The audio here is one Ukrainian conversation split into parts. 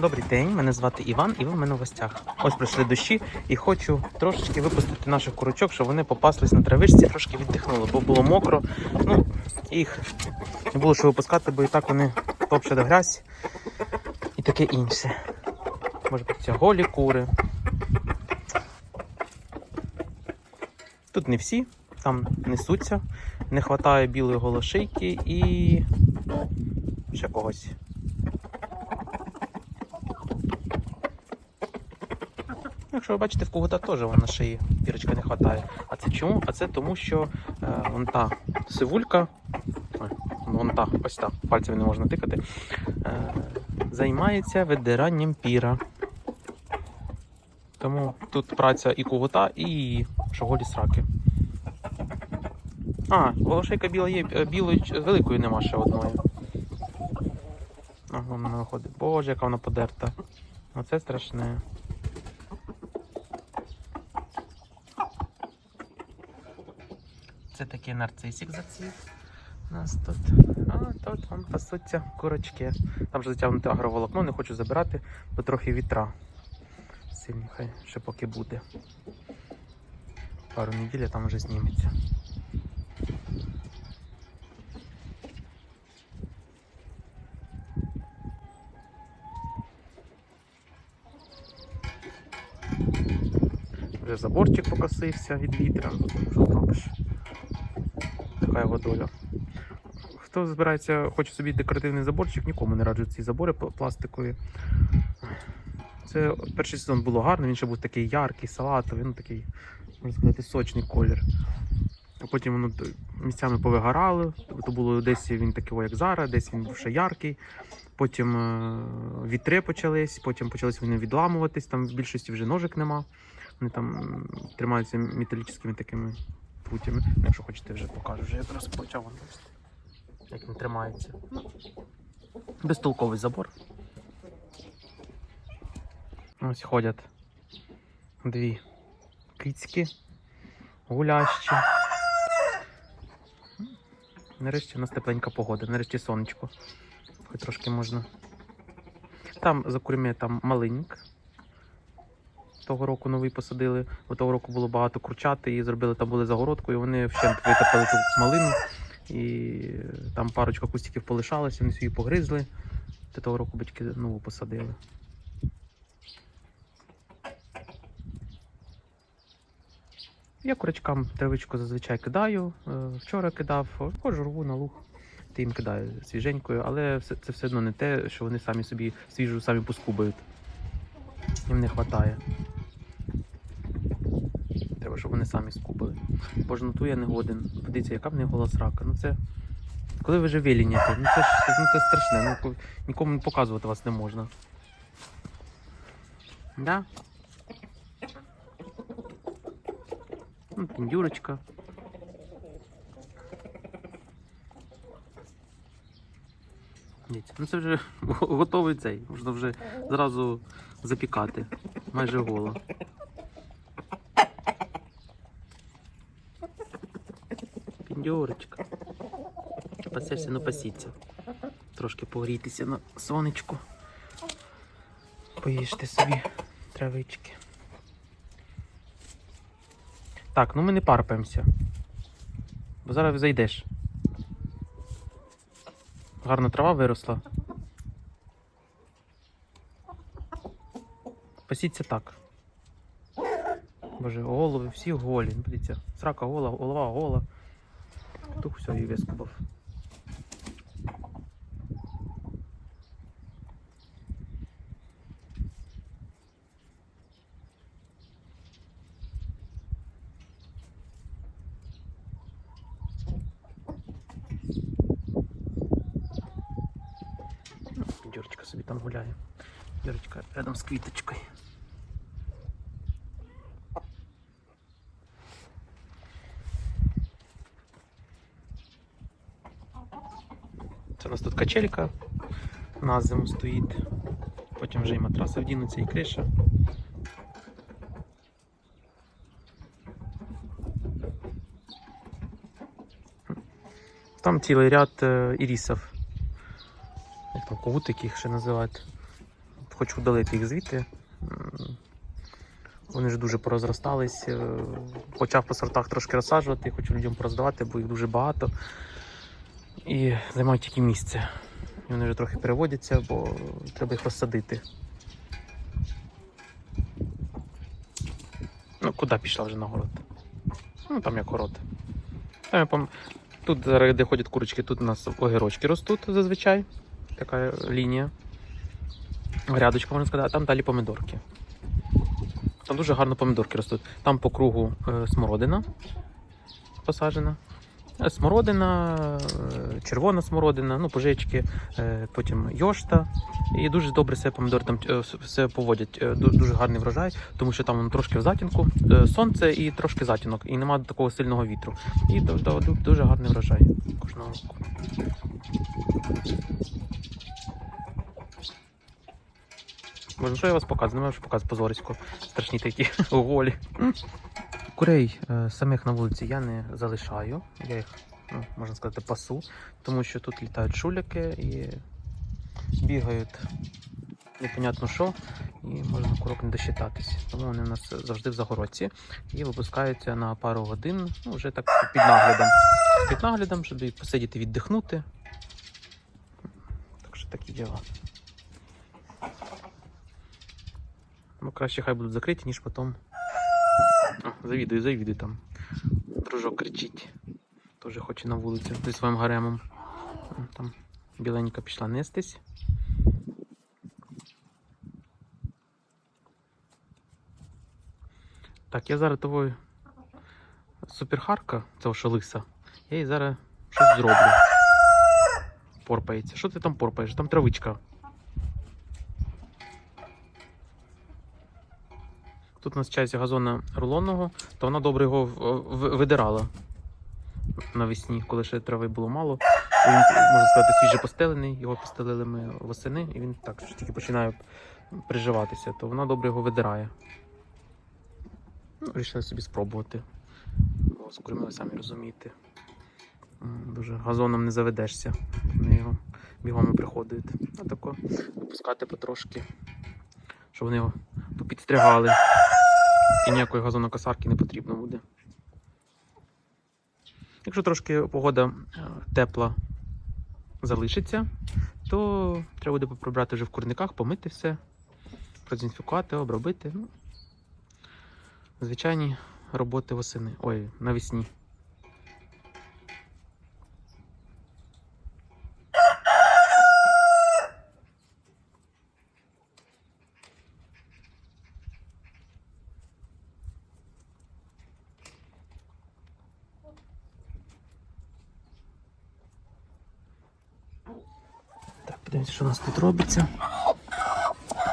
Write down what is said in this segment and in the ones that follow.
Добрий день, мене звати Іван, і ви в мене в гостях. Ось прийшли дощі і хочу трошечки випустити наших курочок, щоб вони попаслись на травичці, трошки віддихнули, бо було мокро. Ну, їх не було що випускати, бо і так вони топчуть грязь і таке інше. Може бути це голі кури. Тут не всі, там несуться, не вистачає білої голошийки і ще когось. Якщо ви бачите, в когота теж вон на шиї пірочка не вистачає. А це чому? А це тому, що е, вон та сивулька, вон та, ось та, пальцями не можна тикати, е, займається видиранням піра. Тому тут праця і когота, і шоголі сраки. А, волошейка біла є, е, білої великої нема ще одної. А, вона виходить. Боже, яка вона подерта. Оце страшне. Це такий нарцисик зацвів. У нас тут. А тут вон пасуться курочки. Там вже затягнуте агроволокно, не хочу забирати, бо трохи вітра. Сильні, хай ще поки буде. Пару неділь там вже зніметься. Вже заборчик покосився від вітра. Що зробиш? Така його доля. Хто збирається, хоче собі декоративний заборчик, нікому не раджу ці забори пластикові. Це перший сезон було гарно, він ще був такий яркий, салатовий, ну такий, можна сказати, сочний колір. А потім воно місцями повигорало. То було десь він такий, як зараз, десь він був ще яркий. Потім е, вітри почались, потім почалися вони відламуватись, там в більшості вже ножик нема. Вони там тримаються металічними такими путями. Якщо хочете, вже покажу. Вже якраз почав вон, бачите, як він тримається. Безтолковий забор. Ось ходять дві кицьки, гулящі. Нарешті у нас тепленька погода, нарешті сонечко. Хоч трошки можна. Там за курми там малинник. Того року новий посадили, бо того року було багато курчат, і зробили там були загородку, і вони вщент витопили ту малину. І там парочка кустиків полишалося, вони собі погризли. Та того року батьки нову посадили. Я курочкам травичку зазвичай кидаю. е, Вчора кидав, кожу рву на луг, ти їм кидаю свіженькою, але це все одно не те, що вони самі собі свіжу самі поскубають. Їм не вистачає. Щоб вони самі скубали. Бо ж на ту я не годен. Подивіться, яка в них голос рака. Ну це. Коли ви вже виліняєте, ну це ж ну це страшне. Ну, ко- нікому показувати вас не можна. Да? Ну, піндюрочка. Ну це вже готовий цей. Можна вже зразу запікати. Майже голо. Піндюрочка. Пасешся, ну пасіться. Трошки погрійтеся на сонечку. Поїжте собі травички. Так, ну ми не парпаємося. Бо зараз зайдеш. Гарна трава виросла. Пасіться так. Боже, голови всі голі. Подивіться, срака гола, голова гола. Тух все і вискубав. Дюрочка собі там гуляє. Дюрочка рядом з квіточкою. Це у нас тут качелька на зиму стоїть. Потім вже і матраси вдінуться, і криша. Там цілий ряд е, ірісів. Як там когутик їх ще називають. хочу удалити їх звідти. Вони ж дуже порозростались. Е, Почав по сортах трошки розсаджувати, хочу людям пороздавати, бо їх дуже багато. І займають тільки місце. І вони вже трохи переводяться, бо треба їх розсадити. Ну, куди пішла вже на город? Ну, там як город. Там, я пам... Тут зараз, де ходять курочки, тут у нас огірочки ростуть зазвичай. Така лінія. Грядочка, можна сказати, а там далі помидорки. Там дуже гарно помидорки ростуть. Там по кругу е, смородина посаджена. Смородина, е, червона смородина, ну, пожички, е, потім йошта. І дуже добре себе помидори там е, все поводять. Дуже гарний врожай, тому що там трошки в затінку, сонце і трошки затінок, і немає такого сильного вітру. І ду- ду- ду- дуже гарний врожай кожного року. Може, що я вас показую? Не можу показувати позорисько. Страшні такі голі. Курей е, самих на вулиці я не залишаю. Я їх, ну, можна сказати, пасу, тому що тут літають шуляки і бігають непонятно що, і можна курок не досчитатись. Тому вони у нас завжди в загородці і випускаються на пару годин, ну, вже так під наглядом. Під наглядом, щоб посидіти, віддихнути. Так що такі діла. Ну, краще хай будуть закриті, ніж потім. Завідуй, завідуй там. Дружок кричить. Теж хоче на вулицю зі своїм гаремом. Там біленька пішла нестись. Так, я зараз того суперхарка, цього що лиса, я їй зараз щось зроблю. Порпається. Що ти там порпаєш? Там травичка. Тут у нас часть газона рулонного, то вона добре його видирала навесні, коли ще трави було мало. Він, можна сказати, свіже постелений, його постелили ми восени, і він так що тільки починає приживатися, то вона добре його видирає. Ну, вирішили собі спробувати. Скормили, самі розумієте. Дуже газоном не заведешся. Вони його бігом і приходять. А тако випускати потрошки, щоб вони його попідстригали. І ніякої газонокосарки не потрібно буде. Якщо трошки погода е, тепла залишиться, то треба буде прибрати вже в курниках, помити все, продезінфікувати, обробити. Ну, звичайні роботи восени. Ой, навесні. Подивимося, що у нас тут робиться.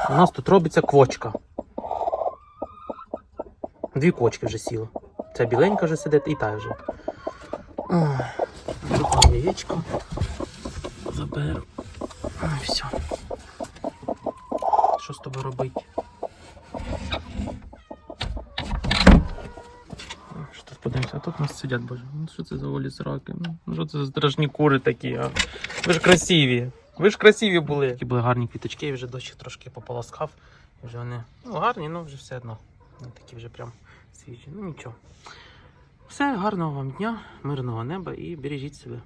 У нас тут робиться квочка. Дві квочки вже сіли. Ця біленька вже сидить і та вже. Тут яєчко. Заберу. Ой, все. Що з тобою робити? Що тут подивимося? А тут у нас сидять, боже. Ну що це за голі сраки? Ну що це за страшні кури такі, а? Ви ж красиві. Ви ж красиві були. Такі були гарні квіточки, я вже дощ трошки пополоскав. І вже вони ну, гарні, ну вже все одно. Вони такі вже прям свіжі. Ну нічого. Все, гарного вам дня, мирного неба і бережіть себе.